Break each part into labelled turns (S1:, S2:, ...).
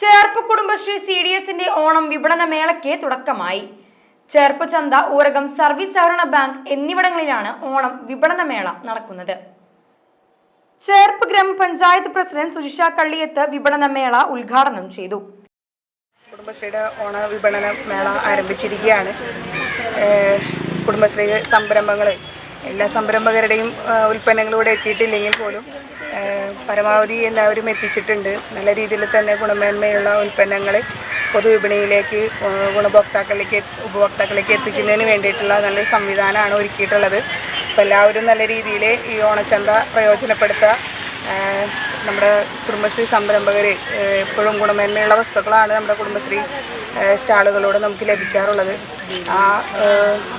S1: Cherpu Kudumbashree C D എസിന്റെ ഓണം വിപണന മേളയ്ക്ക് തുടക്കമായി. ചേർപ്പ് ചന്ത ഊരകം സർവീസ് സഹകരണ ബാങ്ക് എന്നിവിടങ്ങളിലാണ് ഓണം വിപണന മേള നടക്കുന്നത്. ചേർപ്പ് ഗ്രാമപഞ്ചായത്ത് പ്രസിഡന്റ് സുജിഷ കള്ളിയത്ത് വിപണന മേള ഉദ്ഘാടനം ചെയ്തു.
S2: കുടുംബശ്രീയുടെ ഓണ വിപണന മേള ആരംഭിച്ചിരിക്കുകയാണ്. കുടുംബശ്രീ സംരംഭങ്ങൾ എല്ലാ സംരംഭകരുടെയും ഉൽപ്പന്നങ്ങളിലൂടെ എത്തിയിട്ടില്ലെങ്കിൽ പോലും പരമാവധി എല്ലാവരും എത്തിച്ചിട്ടുണ്ട്. നല്ല രീതിയിൽ തന്നെ ഗുണമേന്മയുള്ള ഉൽപ്പന്നങ്ങൾ പൊതുവിപണിയിലേക്ക് ഗുണഭോക്താക്കളിലേക്ക് ഉപഭോക്താക്കളിലേക്ക് എത്തിക്കുന്നതിന് വേണ്ടിയിട്ടുള്ള നല്ലൊരു സംവിധാനമാണ് ഒരുക്കിയിട്ടുള്ളത്. അപ്പോൾ എല്ലാവരും നല്ല രീതിയിൽ ഈ ഓണച്ചന്ത പ്രയോജനപ്പെടുത്തുക നമ്മുടെ കുടുംബശ്രീ സംരംഭകർ എപ്പോഴും ഗുണമേന്മയുള്ള വസ്തുക്കളാണ് നമ്മുടെ കുടുംബശ്രീ സ്റ്റാളുകളോട് നമുക്ക് ലഭിക്കാറുള്ളത്. ആ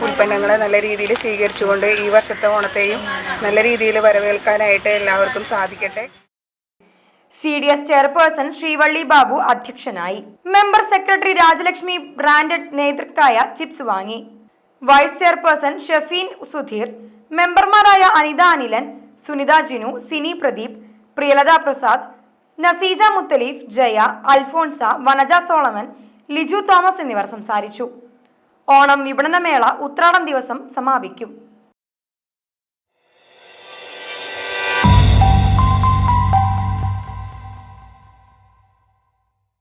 S2: ഉൽപ്പന്നങ്ങളെ നല്ല രീതിയിൽ സ്വീകരിച്ചുകൊണ്ട് ഈ വർഷത്തെ ഓണത്തെയും നല്ല രീതിയിൽ വരവേൽക്കാനായിട്ട് എല്ലാവർക്കും സാധിക്കട്ടെ.
S1: C D S chairperson Srivalli Babu അധ്യക്ഷനായി. മെമ്പർ സെക്രട്ടറി രാജലക്ഷ്മി ബ്രാൻഡഡ് നേതൃക്കായ ചിപ്സ് വാങ്ങി. Vice chairperson Shafeen Sudheer. മെമ്പർമാരായ അനിത അനിലൻ സുനിത ജിനു സിനി പ്രദീപ് പ്രിയലത പ്രസാദ് നസീജ മുത്തലീഫ് ജയ അൽഫോൺസ വനജ സോളമൻ ലിജു തോമസ് എന്നിവർ സംസാരിച്ചു. ഓണം വിപണനമേള ഉത്രാടം ദിവസം സമാപിക്കും.